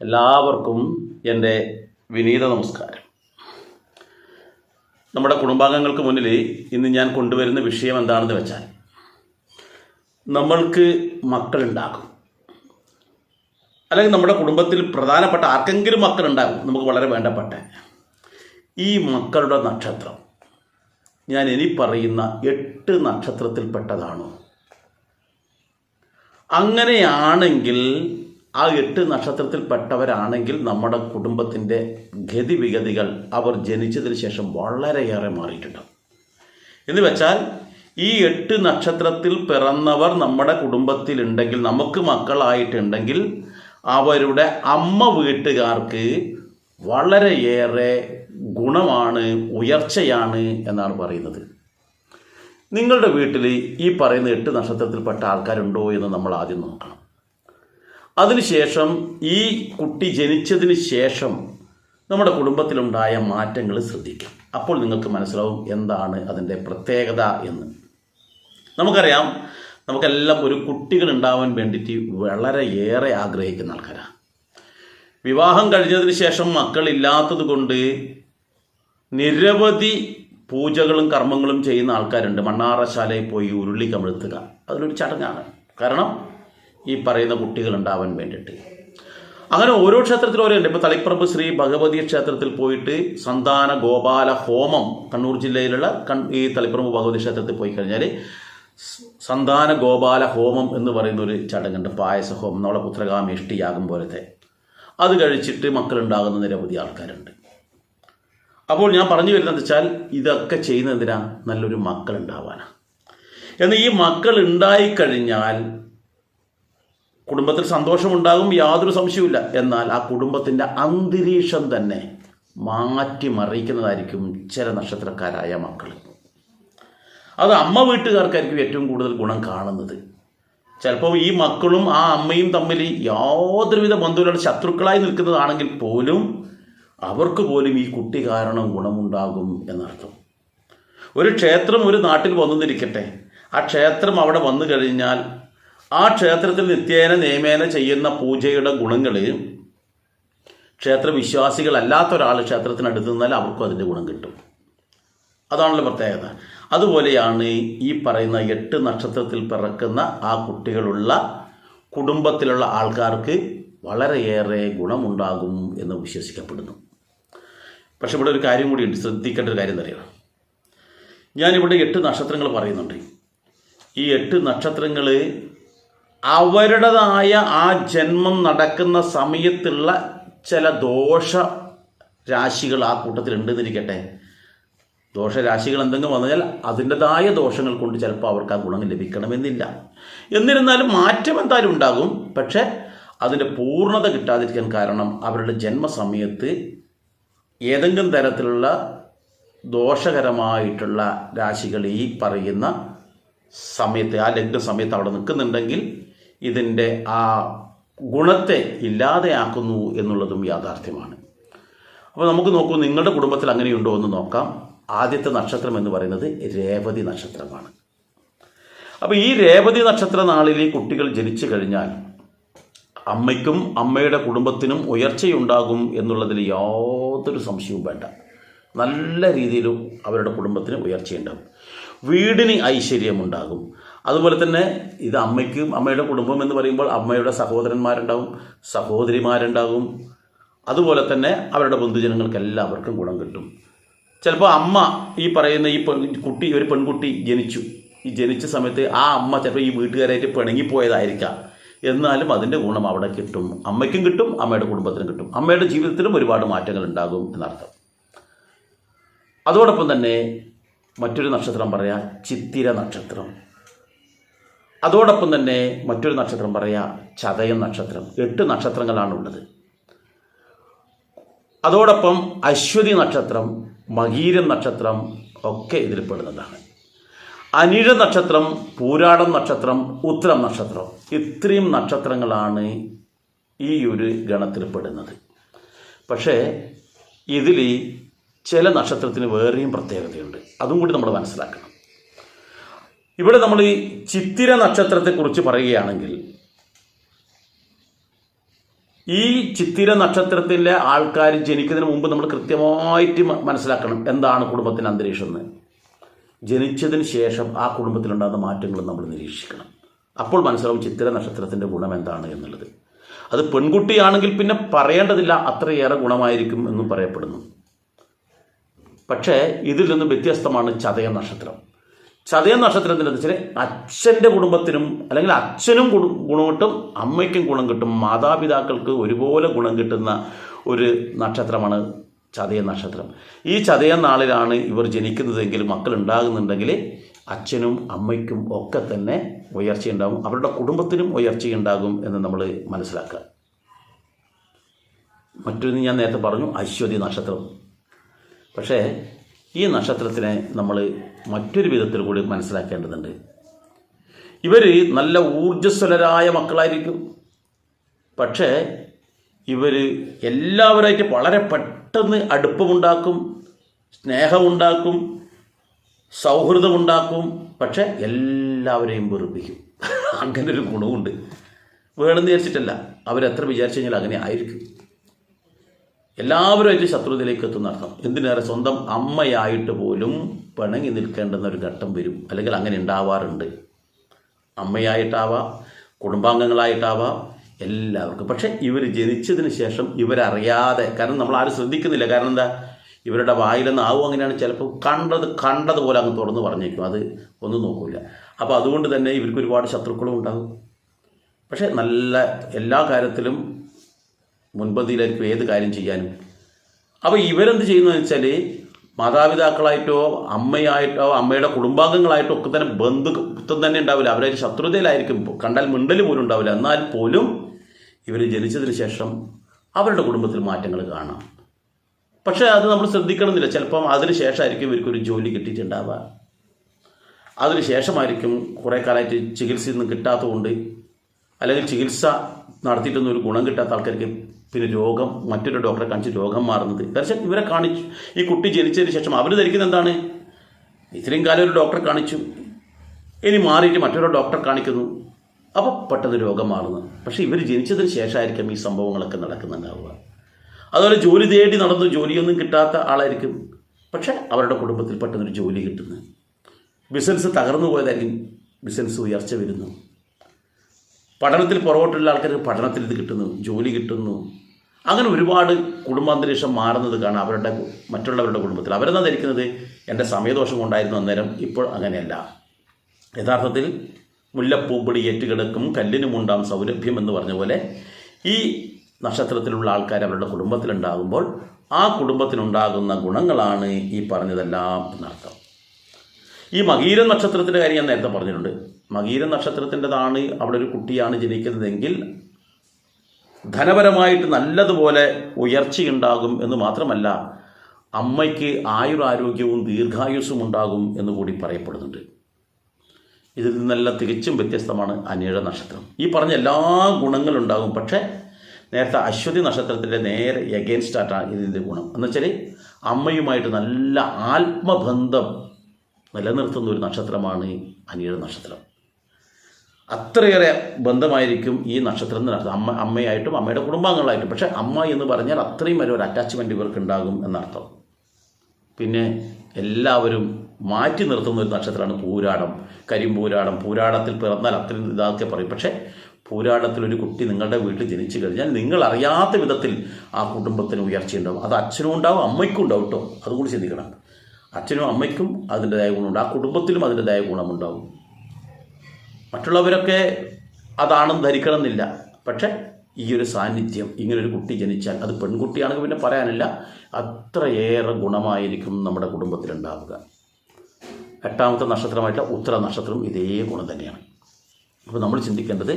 എല്ലാവർക്കും എന്റെ വിനീത നമസ്കാരം. നമ്മുടെ കുടുംബാംഗങ്ങൾക്ക് മുന്നിൽ ഇന്ന് ഞാൻ കൊണ്ടുവരുന്ന വിഷയം എന്താണെന്ന് വെച്ചാൽ നമ്മൾക്ക് മക്കളുണ്ടാകും. അല്ലെങ്കിൽ നമ്മുടെ കുടുംബത്തിൽ പ്രധാനപ്പെട്ട ആർക്കെങ്കിലും മക്കളുണ്ടാകും. നമുക്ക് വളരെ വേണ്ടപ്പെട്ട ഈ മക്കളുടെ നക്ഷത്രം. ഞാൻ ഇനി പറയുന്ന എട്ട് നക്ഷത്രത്തിൽപ്പെട്ടതാണോ? അങ്ങനെയാണെങ്കിൽ ആ എട്ട് നക്ഷത്രത്തിൽപ്പെട്ടവരാണെങ്കിൽ നമ്മുടെ കുടുംബത്തിന്റെ ഗതിവിഗതികൾ അവർ ജനിച്ചതിന് ശേഷം വളരെയേറെ മാറിയിട്ടുണ്ട്. എന്ന് വെച്ചാൽ ഈ എട്ട് നക്ഷത്രത്തിൽ പിറന്നവർ നമ്മുടെ കുടുംബത്തിലുണ്ടെങ്കിൽ നമുക്ക് മക്കളായിട്ടുണ്ടെങ്കിൽ അവരുടെ അമ്മ വീട്ടുകാർക്ക് വളരെയേറെ ഗുണമാണ് ഉയർച്ചയാണ് എന്നാണ് പറയുന്നത്. നിങ്ങളുടെ വീട്ടിൽ ഈ പറയുന്ന എട്ട് നക്ഷത്രത്തിൽപ്പെട്ട ആൾക്കാരുണ്ടോ എന്ന് നമ്മൾ ആദ്യം നോക്കണം. അതിനുശേഷം ഈ കുട്ടി ജനിച്ചതിന് ശേഷം നമ്മുടെ കുടുംബത്തിലുണ്ടായ മാറ്റങ്ങൾ ശ്രദ്ധിക്കാം. അപ്പോൾ നിങ്ങൾക്ക് മനസ്സിലാവും എന്താണ് അതിന്റെ പ്രത്യേകത എന്ന്. നമുക്കറിയാം നമുക്കെല്ലാം ഒരു കുട്ടികൾ ഉണ്ടാവാൻ വേണ്ടിയിട്ട് വളരെയേറെ ആഗ്രഹിക്കുന്ന ആൾക്കാരാണ്. വിവാഹം കഴിഞ്ഞതിന് ശേഷം മക്കളില്ലാത്തത് കൊണ്ട് നിരവധി പൂജകളും കർമ്മങ്ങളും ചെയ്യുന്ന ആൾക്കാരുണ്ട്. മണ്ണാറശാലയിൽ പോയി ഉരുളി കമിഴ്ത്തുക. അതിലൊരു ചടങ്ങാണ്. കാരണം ഈ പറയുന്ന കുട്ടികൾ ഉണ്ടാവാൻ വേണ്ടിയിട്ട്. അങ്ങനെ ഓരോ ക്ഷേത്രത്തിലും ഓരോ ഉണ്ട് ഇപ്പോൾ തളിപ്പറമ്പ് ശ്രീ ഭഗവതി ക്ഷേത്രത്തിൽ പോയിട്ട് സന്താന ഗോപാല ഹോമം കണ്ണൂർ ജില്ലയിലുള്ള ഈ തളിപ്പറമ്പ് ഭഗവതി ക്ഷേത്രത്തിൽ പോയി കഴിഞ്ഞാൽ സന്താന ഗോപാല ഹോമം എന്ന് പറയുന്ന ഒരു ചടങ്ങുണ്ട്. പായസ ഹോമം. നമ്മളെ പുത്രകാമേഷ്ടിയാകും പോലത്തെ. അത് കഴിച്ചിട്ട് മക്കളുണ്ടാകുന്ന നിരവധി ആൾക്കാരുണ്ട്. അപ്പോൾ ഞാൻ പറഞ്ഞു വരുന്നത് വെച്ചാൽ ഇതൊക്കെ ചെയ്യുന്നതിനാ നല്ലൊരു മക്കൾ ഉണ്ടാവാനാണ് എന്നാൽ ഈ മക്കൾ ഉണ്ടായിക്കഴിഞ്ഞാൽ കുടുംബത്തിൽ സന്തോഷമുണ്ടാകും യാതൊരു സംശയവുമില്ല. എന്നാൽ ആ കുടുംബത്തിന്റെ അന്തരീക്ഷം തന്നെ മാറ്റി മറിക്കുന്നതായിരിക്കും ചില നക്ഷത്രക്കാരായ മക്കൾ. അത് അമ്മ വീട്ടുകാർക്കായിരിക്കും ഏറ്റവും കൂടുതൽ ഗുണം കാണുന്നത്. ചിലപ്പോൾ ഈ മക്കളും ആ അമ്മയും തമ്മിൽ യാതൊരുവിധ ബന്ധുവിലുള്ള ശത്രുക്കളായി നിൽക്കുന്നതാണെങ്കിൽ പോലും അവർക്ക് പോലും ഈ കുട്ടി കാരണം ഗുണമുണ്ടാകും എന്നർത്ഥം. ഒരു ക്ഷേത്രം ഒരു നാട്ടിൽ വന്നിരിക്കട്ടെ. ആ ക്ഷേത്രം അവിടെ വന്നു കഴിഞ്ഞാൽ ആ ക്ഷേത്രത്തിൽ നിത്യേന നിയമേന ചെയ്യുന്ന പൂജയുടെ ഗുണങ്ങൾ ക്ഷേത്ര വിശ്വാസികളല്ലാത്ത ഒരാൾ ക്ഷേത്രത്തിനടുത്ത് നിന്നാൽ അവർക്കും അതിന്റെ ഗുണം കിട്ടും. അതാണല്ലോ പ്രത്യേകത. അതുപോലെയാണ് ഈ പറയുന്ന എട്ട് നക്ഷത്രത്തിൽ പിറക്കുന്ന ആ കുട്ടികളുള്ള കുടുംബത്തിലുള്ള ആൾക്കാർക്ക് വളരെയേറെ ഗുണമുണ്ടാകും എന്ന് വിശ്വസിക്കപ്പെടുന്നു. പക്ഷെ ഇവിടെ ഒരു കാര്യം കൂടിയുണ്ട്. ശ്രദ്ധിക്കേണ്ട ഒരു കാര്യം തന്നെയാണ് ഞാനിവിടെ എട്ട് നക്ഷത്രങ്ങൾ പറയുന്നുണ്ട്. ഈ എട്ട് നക്ഷത്രങ്ങൾ അവരുടേതായ ആ ജന്മം നടക്കുന്ന സമയത്തുള്ള ചില ദോഷ രാശികൾ ആ കൂട്ടത്തിലുണ്ടെന്നിരിക്കട്ടെ. ദോഷരാശികൾ എന്തെങ്കിലും വന്നാൽ അതിന്റെതായ ദോഷങ്ങൾ കൊണ്ട് ചിലപ്പോൾ അവർക്ക് ആ ഗുണം ലഭിക്കണമെന്നില്ല. എന്നിരുന്നാലും മാറ്റം എന്തായാലും ഉണ്ടാകും. പക്ഷേ അതിന്റെ പൂർണത കിട്ടാതിരിക്കാൻ കാരണം അവരുടെ ജന്മസമയത്ത് ഏതെങ്കിലും തരത്തിലുള്ള ദോഷകരമായിട്ടുള്ള രാശികൾ ഈ പറയുന്ന സമയത്ത് ആ ലഗ്ന സമയത്ത് അവിടെ നിൽക്കുന്നുണ്ടെങ്കിൽ ഇതിന്റെ ആ ഗുണത്തെ ഇല്ലാതെയാക്കുന്നു എന്നുള്ളതും യാഥാർത്ഥ്യമാണ്. അപ്പോൾ നമുക്ക് നോക്കൂ നിങ്ങളുടെ കുടുംബത്തിൽ അങ്ങനെയുണ്ടോ എന്ന് നോക്കാം. ആദ്യത്തെ നക്ഷത്രം എന്ന് പറയുന്നത് രേവതി നക്ഷത്രമാണ്. അപ്പോൾ ഈ രേവതി നക്ഷത്ര നാളിൽ ഈ കുട്ടികൾ ജനിച്ചു കഴിഞ്ഞാൽ അമ്മയ്ക്കും അമ്മയുടെ കുടുംബത്തിനും ഉയർച്ചയുണ്ടാകും എന്നുള്ളതിൽ യാതൊരു സംശയവും വേണ്ട. നല്ല രീതിയിലും അവരുടെ കുടുംബത്തിന് ഉയർച്ചയുണ്ടാകും. വീടിന് ഐശ്വര്യമുണ്ടാകും. അതുപോലെ തന്നെ ഇത് അമ്മയ്ക്കും അമ്മയുടെ കുടുംബം എന്ന് പറയുമ്പോൾ അമ്മയുടെ സഹോദരന്മാരുണ്ടാവും സഹോദരിമാരുണ്ടാകും അതുപോലെ തന്നെ അവരുടെ ബന്ധുജനങ്ങൾക്ക് എല്ലാവർക്കും ഗുണം കിട്ടും. ചിലപ്പോൾ അമ്മ ഈ പറയുന്ന ഈ കുട്ടി ഒരു പെൺകുട്ടി ജനിച്ചു. ഈ ജനിച്ച സമയത്ത് ആ അമ്മ ചിലപ്പോൾ ഈ വീട്ടുകാരായിട്ട് പിണങ്ങിപ്പോയതായിരിക്കാം. എന്നാലും അതിന്റെ ഗുണം അവിടെ കിട്ടും. അമ്മയ്ക്കും കിട്ടും അമ്മയുടെ കുടുംബത്തിനും കിട്ടും. അമ്മയുടെ ജീവിതത്തിലും ഒരുപാട് മാറ്റങ്ങൾ ഉണ്ടാകും എന്നർത്ഥം. അതോടൊപ്പം തന്നെ മറ്റൊരു നക്ഷത്രം പറയാം ചിത്തിര നക്ഷത്രം. അതോടൊപ്പം തന്നെ മറ്റൊരു നക്ഷത്രം പറയാം ചതയം നക്ഷത്രം. എട്ട് നക്ഷത്രങ്ങളാണുള്ളത്. അതോടൊപ്പം അശ്വതി നക്ഷത്രം മകീരം നക്ഷത്രം ഒക്കെ ഇതിൽ പെടുന്നതാണ് അനിഴ നക്ഷത്രം പൂരാടം നക്ഷത്രം ഉത്തരം നക്ഷത്രം. ഇത്രയും നക്ഷത്രങ്ങളാണ് ഈ ഒരു ഗണത്തിൽ പെടുന്നത് പക്ഷേ ഇതിൽ ചില നക്ഷത്രത്തിന് വേറെയും പ്രത്യേകതയുണ്ട്. അതും കൂടി നമ്മൾ മനസ്സിലാക്കണം. ഇവിടെ നമ്മൾ ഈ ചിത്തിര നക്ഷത്രത്തെക്കുറിച്ച് പറയുകയാണെങ്കിൽ ഈ ചിത്തിര നക്ഷത്രത്തിലെ ആൾക്കാർ ജനിക്കുന്നതിന് മുമ്പ് നമ്മൾ കൃത്യമായിട്ട് മനസ്സിലാക്കണം എന്താണ് കുടുംബത്തിന്റെ അന്തരീക്ഷം എന്ന്. ജനിച്ചതിന് ശേഷം ആ കുടുംബത്തിലുണ്ടാകുന്ന മാറ്റങ്ങൾ നമ്മൾ നിരീക്ഷിക്കണം. അപ്പോൾ മനസ്സിലാവും ചിത്തിര നക്ഷത്രത്തിന്റെ ഗുണം എന്താണ് എന്നുള്ളത്. അത് പെൺകുട്ടിയാണെങ്കിൽ പിന്നെ പറയേണ്ടതില്ല അത്രയേറെ ഗുണമായിരിക്കും എന്നും പറയപ്പെടുന്നു. പക്ഷേ ഇതിൽ നിന്ന് വ്യത്യസ്തമാണ് ചതയ നക്ഷത്രം. ചതയ നക്ഷത്രത്തിന്റെ വെച്ചാൽ അച്ഛന്റെ കുടുംബത്തിനും അല്ലെങ്കിൽ അച്ഛനും ഗുണ- കിട്ടും അമ്മയ്ക്കും ഗുണം കിട്ടും മാതാപിതാക്കൾക്ക് ഒരുപോലെ ഗുണം കിട്ടുന്ന ഒരു നക്ഷത്രമാണ് ചതയ നക്ഷത്രം. ഈ ചതയ നാളിലാണ് ഇവർ ജനിക്കുന്നതെങ്കിൽ മക്കൾ ഉണ്ടാകുന്നുണ്ടെങ്കിൽ അച്ഛനും അമ്മയ്ക്കും ഒക്കെ തന്നെ ഉയർച്ചയുണ്ടാകും അവരുടെ കുടുംബത്തിനും ഉയർച്ചയുണ്ടാകും എന്ന് നമ്മൾ മനസ്സിലാക്കുക. മറ്റൊന്ന് ഞാൻ നേരത്തെ പറഞ്ഞു അശ്വതി നക്ഷത്രം. പക്ഷേ ഈ നക്ഷത്രത്തിനെ നമ്മൾ മറ്റൊരു വിധത്തിൽ കൂടി മനസ്സിലാക്കേണ്ടതുണ്ട്. ഇവർ നല്ല ഊർജസ്വലരായ മക്കളായിരിക്കും. പക്ഷേ ഇവർ എല്ലാവരായിട്ട് വളരെ പെട്ടെന്ന് അടുപ്പമുണ്ടാക്കും സ്നേഹമുണ്ടാക്കും സൗഹൃദമുണ്ടാക്കും. പക്ഷേ എല്ലാവരെയും വെറുപ്പിക്കും. അങ്ങനെ ഒരു ഗുണമുണ്ട് വേണമെന്ന് വിചാരിച്ചിട്ടല്ല. അവരെത്ര വിചാരിച്ചു കഴിഞ്ഞാൽ അങ്ങനെ ആയിരിക്കും. എല്ലാവരുമായിട്ട് ശത്രുതയിലേക്ക് എത്തുന്ന അർത്ഥം. എന്തിനേറെ സ്വന്തം അമ്മയായിട്ട് പോലും പിണങ്ങി നിൽക്കേണ്ടുന്ന ഒരു ഘട്ടം വരും. അല്ലെങ്കിൽ അങ്ങനെ ഉണ്ടാവാറുണ്ട്. അമ്മയായിട്ടാവാം കുടുംബാംഗങ്ങളായിട്ടാവാം എല്ലാവർക്കും. പക്ഷേ ഇവർ ജനിച്ചതിന് ശേഷം ഇവരറിയാതെ കാരണം നമ്മൾ ആരും ശ്രദ്ധിക്കുന്നില്ല. കാരണം എന്താ? ഇവരുടെ വായിലെന്ന് ആവും അങ്ങനെയാണ് ചിലപ്പോൾ കണ്ടത് കണ്ടതുപോലെ അങ്ങ് തുറന്ന് പറഞ്ഞേക്കും. അത് ഒന്നും നോക്കില്ല അപ്പോൾ അതുകൊണ്ട് തന്നെ ഇവർക്ക് ഒരുപാട് ശത്രുക്കളും ഉണ്ടാകും. പക്ഷേ നല്ല എല്ലാ കാര്യത്തിലും മുൻപന്തിയിലായിരിക്കും ഏത് കാര്യം ചെയ്യാനും. അപ്പോൾ ഇവരെന്ത് ചെയ്യുന്നു വെച്ചാൽ മാതാപിതാക്കളായിട്ടോ അമ്മയായിട്ടോ അമ്മയുടെ കുടുംബാംഗങ്ങളായിട്ടോ ഒക്കെ തന്നെ ബന്ധുത്വം തന്നെ ഉണ്ടാവില്ല. അവരൊരു ശത്രുതയിലായിരിക്കും. കണ്ടാൽ മിണ്ടൽ പോലും ഉണ്ടാവില്ല. എന്നാൽ പോലും ഇവർ ജനിച്ചതിന് ശേഷം അവരുടെ കുടുംബത്തിൽ മാറ്റങ്ങൾ കാണാം. പക്ഷേ അത് നമ്മൾ ശ്രദ്ധിക്കണമെന്നില്ല. ചിലപ്പം അതിന് ശേഷമായിരിക്കും ഇവർക്കൊരു ജോലി കിട്ടിയിട്ടുണ്ടാവുക. അതിന് ശേഷമായിരിക്കും കുറേ കാലമായിട്ട് ചികിത്സയൊന്നും കിട്ടാത്തതുകൊണ്ട് അല്ലെങ്കിൽ ചികിത്സ നടത്തിയിട്ടൊന്നും ഒരു ഗുണം കിട്ടാത്ത ആൾക്കാർക്ക് പിന്നെ രോഗം മറ്റൊരു ഡോക്ടറെ കാണിച്ച് രോഗം മാറുന്നത്. കാരണം ഇവരെ കാണിച്ചു. ഈ കുട്ടി ജനിച്ചതിന് ശേഷം അവർ ധരിക്കുന്ന എന്താണ്? ഇത്രയും കാലം ഒരു ഡോക്ടറെ കാണിച്ചു. ഇനി മാറിയിട്ട് മറ്റൊരു ഡോക്ടറെ കാണിക്കുന്നു. അപ്പോൾ പെട്ടെന്ന് രോഗം മാറുന്നു. പക്ഷേ ഇവർ ജനിച്ചതിന് ശേഷമായിരിക്കും ഈ സംഭവങ്ങളൊക്കെ നടക്കുന്നുണ്ടാവുക. അതുപോലെ ജോലി തേടി നടന്നു. ജോലിയൊന്നും കിട്ടാത്ത ആളായിരിക്കും. പക്ഷേ അവരുടെ കുടുംബത്തിൽ പെട്ടെന്നൊരു ജോലി കിട്ടുന്നു. ബിസിനസ് തകർന്നു പോയതായിരിക്കും. ബിസിനസ് ഉയർച്ച വരുന്നു. പഠനത്തിൽ പുറകോട്ടുള്ള ആൾക്കാർക്ക് പഠനത്തിൽ ഇത് കിട്ടുന്നു ജോലി കിട്ടുന്നു. അങ്ങനെ ഒരുപാട് കുടുംബാന്തരീക്ഷം മാറുന്നത് കാണാം. അവരുടെ മറ്റുള്ളവരുടെ കുടുംബത്തിൽ. അവരെന്താ ധരിക്കുന്നത്? എന്റെ സമയദോഷം കൊണ്ടായിരുന്നു അന്നേരം ഇപ്പോൾ അങ്ങനെയല്ല. യഥാർത്ഥത്തിൽ മുല്ലപ്പൂമ്പൊടി ഏറ്റുകിടക്കും കല്ലിനുമുണ്ടാം സൗരഭ്യം എന്ന് പറഞ്ഞ പോലെ ഈ നക്ഷത്രത്തിലുള്ള ആൾക്കാർ അവരുടെ കുടുംബത്തിലുണ്ടാകുമ്പോൾ ആ കുടുംബത്തിനുണ്ടാകുന്ന ഗുണങ്ങളാണ് ഈ പറഞ്ഞതെല്ലാം എന്നർത്ഥം. ഈ മകീരൻ നക്ഷത്രത്തിന്റെ കാര്യം ഞാൻ നേരത്തെ പറഞ്ഞിട്ടുണ്ട്. മകീരൻ നക്ഷത്രത്തിന്റെതാണ് അവിടെ ഒരു കുട്ടിയാണ് ജനിക്കുന്നതെങ്കിൽ ധനപരമായിട്ട് നല്ലതുപോലെ ഉയർച്ചയുണ്ടാകും എന്ന് മാത്രമല്ല അമ്മയ്ക്ക് ആയുരാരോഗ്യവും ദീർഘായുസ്സും ഉണ്ടാകും എന്ന് കൂടി പറയപ്പെടുന്നുണ്ട്. ഇതിൽ നിന്നെല്ലാം തികച്ചും വ്യത്യസ്തമാണ് അനിഴ നക്ഷത്രം. ഈ പറഞ്ഞ എല്ലാ ഗുണങ്ങളും ഉണ്ടാകും. പക്ഷേ നേരത്തെ അശ്വതി നക്ഷത്രത്തിന്റെ നേരെ എഗെയിൻസ്റ്റ് ആയിട്ടാണ് ഇതിന്റെ ഗുണം. എന്നുവെച്ചാൽ അമ്മയുമായിട്ട് നല്ല ആത്മബന്ധം നിലനിർത്തുന്ന ഒരു നക്ഷത്രമാണ് അനിയുടെ നക്ഷത്രം. അത്രയേറെ ബന്ധമായിരിക്കും ഈ നക്ഷത്രം അർത്ഥം അമ്മ അമ്മയായിട്ടും അമ്മയുടെ കുടുംബാംഗങ്ങളായിട്ടും. പക്ഷേ അമ്മ എന്ന് പറഞ്ഞാൽ അത്രയും വരെ ഒരു അറ്റാച്ച്മെന്റ് ഇവർക്ക് ഉണ്ടാകും എന്നർത്ഥം. പിന്നെ എല്ലാവരും മാറ്റി നിർത്തുന്ന ഒരു നക്ഷത്രമാണ് പൂരാടം. കരിമ്പൂരാടം. പൂരാടത്തിൽ പിറന്നാൽ അത്രയും ഇതാക്കെ പറയും. പക്ഷേ പൂരാടത്തിൽ ഒരു കുട്ടി നിങ്ങളുടെ വീട്ടിൽ ജനിച്ചു കഴിഞ്ഞാൽ നിങ്ങൾ അറിയാത്ത വിധത്തിൽ ആ കുടുംബത്തിന് ഉയർച്ചയുണ്ടാവും. അത് അച്ഛനും ഉണ്ടാവും അമ്മയ്ക്കും ഉണ്ടാവും കേട്ടോ. അതുകൂടി ചിന്തിക്കണം. അച്ഛനും അമ്മയ്ക്കും അതിന്റെതായ ഗുണമുണ്ട്. ആ കുടുംബത്തിലും അതിന്റെതായ ഗുണമുണ്ടാവും. മറ്റുള്ളവരൊക്കെ അതാണെന്ന് ധരിക്കണമെന്നില്ല. പക്ഷേ ഈ ഒരു സാന്നിധ്യം ഇങ്ങനൊരു കുട്ടി ജനിച്ചാൽ അത് പെൺകുട്ടിയാണെങ്കിൽ പിന്നെ പറയാനില്ല. അത്രയേറെ ഗുണമായിരിക്കും നമ്മുടെ കുടുംബത്തിലുണ്ടാവുക. എട്ടാമത്തെ നക്ഷത്രമായിട്ടുള്ള ഉത്തര നക്ഷത്രം ഇതേ ഗുണം തന്നെയാണ്. അപ്പോൾ നമ്മൾ ചിന്തിക്കേണ്ടത്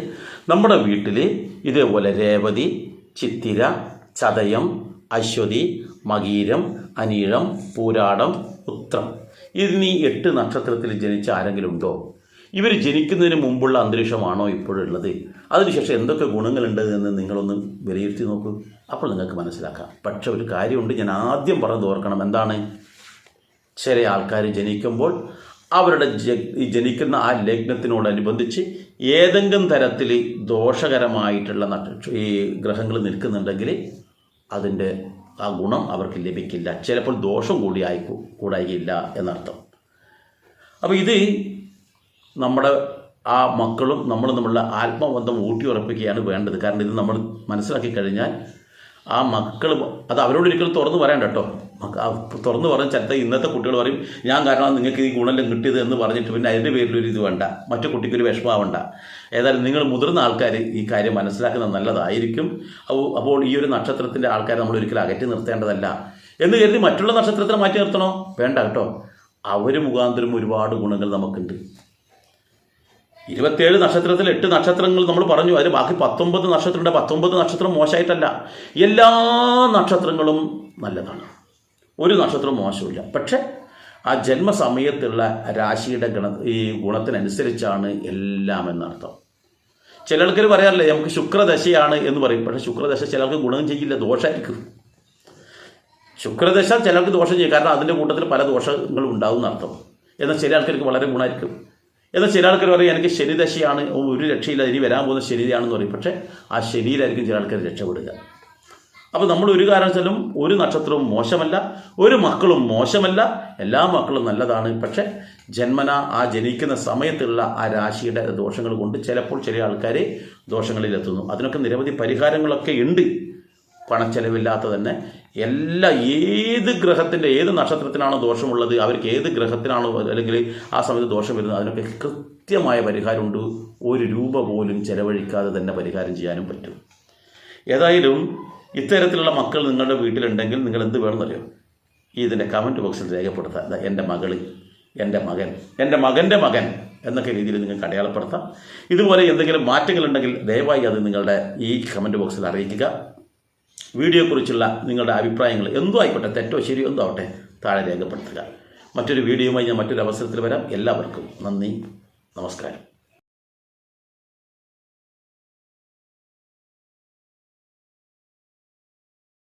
നമ്മുടെ വീട്ടിൽ ഇതേപോലെ രേവതി ചിത്തിര ചതയം അശ്വതി മകീരം അനീഴം പൂരാടം ഉത്രം. ഇതിന് ഈ എട്ട് നക്ഷത്രത്തിൽ ജനിച്ച ആരെങ്കിലും ഉണ്ടോ? ഇവർ ജനിക്കുന്നതിന് മുമ്പുള്ള അന്തരീക്ഷമാണോ ഇപ്പോഴുള്ളത്? അതിനുശേഷം എന്തൊക്കെ ഗുണങ്ങളുണ്ട് എന്ന് നിങ്ങളൊന്ന് വിലയിരുത്തി നോക്കൂ. അപ്പോൾ നിങ്ങൾക്ക് മനസ്സിലാക്കാം. പക്ഷെ ഒരു കാര്യമുണ്ട് ഞാൻ ആദ്യം പറഞ്ഞു ഓർക്കണം. എന്താണ്? ചില ആൾക്കാർ ജനിക്കുമ്പോൾ അവരുടെ ജനിക്കുന്ന ആ ലഗ്നത്തിനോടനുബന്ധിച്ച് ഏതെങ്കിലും തരത്തിൽ ദോഷകരമായിട്ടുള്ള ഈ ഗ്രഹങ്ങൾ നിൽക്കുന്നുണ്ടെങ്കിൽ അതിന്റെ ആ ഗുണം അവർക്ക് ലഭിക്കില്ല. ചിലപ്പോൾ ദോഷം കൂടി കൂടായില്ല എന്നർത്ഥം. അപ്പോൾ ഇത് നമ്മുടെ ആ മക്കളും നമ്മൾ നമ്മളുടെ ആത്മബന്ധം ഊട്ടിയുറപ്പിക്കുകയാണ് വേണ്ടത്. കാരണം ഇത് നമ്മൾ മനസ്സിലാക്കി കഴിഞ്ഞാൽ ആ മക്കൾ അത് അവരോട് ഒരിക്കലും തുറന്നു പറയാൻ കേട്ടോ. തുറന്നു പറഞ്ഞ ചിലത്തെ ഇന്നത്തെ കുട്ടികൾ പറയും ഞാൻ കാരണം നിങ്ങൾക്ക് ഈ ഗുണമെല്ലാം കിട്ടിയത് എന്ന് പറഞ്ഞിട്ട് പിന്നെ അതിന്റെ പേരിൽ ഒരു ഇത് വേണ്ട. മറ്റു കുട്ടിക്കൊരു വിഷമാവണ്ട ഏതായാലും നിങ്ങൾ മുതിർന്ന ആൾക്കാർ ഈ കാര്യം മനസ്സിലാക്കുന്നത് നല്ലതായിരിക്കും. അപ്പോൾ- അപ്പോൾ ഈ ഒരു നക്ഷത്രത്തിന്റെ ആൾക്കാരെ നമ്മൾ ഒരിക്കലും അകറ്റി നിർത്തേണ്ടതല്ല എന്ന് കരുതി മറ്റുള്ള നക്ഷത്രത്തിനെ മാറ്റി നിർത്തണോ? വേണ്ട കേട്ടോ. അവർ മുഖാന്തരം ഒരുപാട് ഗുണങ്ങൾ നമുക്കുണ്ട്. ഇരുപത്തേഴ് നക്ഷത്രത്തിൽ എട്ട് നക്ഷത്രങ്ങൾ നമ്മൾ പറഞ്ഞു. അതിൽ ബാക്കി പത്തൊമ്പത് നക്ഷത്രമുണ്ട്. പത്തൊമ്പത് നക്ഷത്രം മോശമായിട്ടല്ല. എല്ലാ നക്ഷത്രങ്ങളും നല്ലതാണ്. ഒരു നക്ഷത്രം മോശമില്ല പക്ഷേ ആ ജന്മസമയത്തുള്ള രാശിയുടെ ഗണ ഈ ഗുണത്തിനനുസരിച്ചാണ് എല്ലാം എന്നർത്ഥം. ചില ആൾക്കാർ പറയാറില്ലേ നമുക്ക് ശുക്രദശയാണ് എന്ന് പറയും. പക്ഷേ ശുക്രദശ ചിലർക്ക് ഗുണം ചെയ്യില്ല ദോഷമായിരിക്കും ശുക്രദശ ചിലർക്ക് ദോഷം ചെയ്യും. കാരണം അതിന്റെ കൂട്ടത്തിൽ പല ദോഷങ്ങളും ഉണ്ടാവും എന്നർത്ഥം. എന്നാൽ ചില ആൾക്കാർക്ക് വളരെ ഗുണമായിരിക്കും. എന്നാൽ ചില ആൾക്കാർ പറയും എനിക്ക് ശനിദശയാണ് ഒരു രക്ഷയില്ല ഇനി വരാൻ പോകുന്ന ശനിയാണെന്ന് പറയും. പക്ഷേ ആ ശനിയിലായിരിക്കും ചില ആൾക്കാർ രക്ഷപ്പെടുക. അപ്പോൾ നമ്മൾ ഒരു കാരണവശാലും ഒരു നക്ഷത്രവും മോശമല്ല ഒരു മക്കളും മോശമല്ല. എല്ലാ മക്കളും നല്ലതാണ്. പക്ഷേ ജന്മന ആ ജനിക്കുന്ന സമയത്തുള്ള ആ രാശിയുടെ ദോഷങ്ങൾ കൊണ്ട് ചിലപ്പോൾ ചില ആൾക്കാർ ദോഷങ്ങളിലെത്തുന്നു. അതിനൊക്കെ നിരവധി പരിഹാരങ്ങളൊക്കെ ഉണ്ട്. പണച്ചെലവില്ലാത്ത തന്നെ എല്ലാ ഏത് ഗ്രഹത്തിന്റെ ഏത് നക്ഷത്രത്തിനാണോ ദോഷമുള്ളത് അവർക്ക് ഏത് ഗ്രഹത്തിനാണോ അല്ലെങ്കിൽ ആ സമയത്ത് ദോഷം വരുന്നത് അതിനൊക്കെ കൃത്യമായ പരിഹാരമുണ്ട്. ഒരു രൂപ പോലും ചെലവഴിക്കാതെ തന്നെ പരിഹാരം ചെയ്യാനും പറ്റും. ഏതായാലും ഇത്തരത്തിലുള്ള മക്കൾ നിങ്ങളുടെ വീട്ടിലുണ്ടെങ്കിൽ നിങ്ങൾ എന്ത് വേണമെന്നറിയോ? ഈ ഇതിന്റെ കമന്റ് ബോക്സിൽ രേഖപ്പെടുത്താം. എന്റെ മകൾ എന്റെ മകൻ എന്റെ മകന്റെ മകൻ എന്നൊക്കെ രീതിയിൽ നിങ്ങൾക്ക് അടയാളപ്പെടുത്താം. ഇതുപോലെ എന്തെങ്കിലും മാറ്റങ്ങളുണ്ടെങ്കിൽ ദയവായി അത് നിങ്ങളുടെ ഈ കമന്റ് ബോക്സിൽ അറിയിക്കുക. വീഡിയോയെക്കുറിച്ചുള്ള നിങ്ങളുടെ അഭിപ്രായങ്ങൾ എന്തോ ആയിക്കോട്ടെ തെറ്റോ ശരിയോ എന്തോ ആവട്ടെ താഴെ രേഖപ്പെടുത്തുക. മറ്റൊരു വീഡിയോയുമായി ഞാൻ മറ്റൊരു അവസരത്തിൽ വരാം. എല്ലാവർക്കും നന്ദി നമസ്കാരം.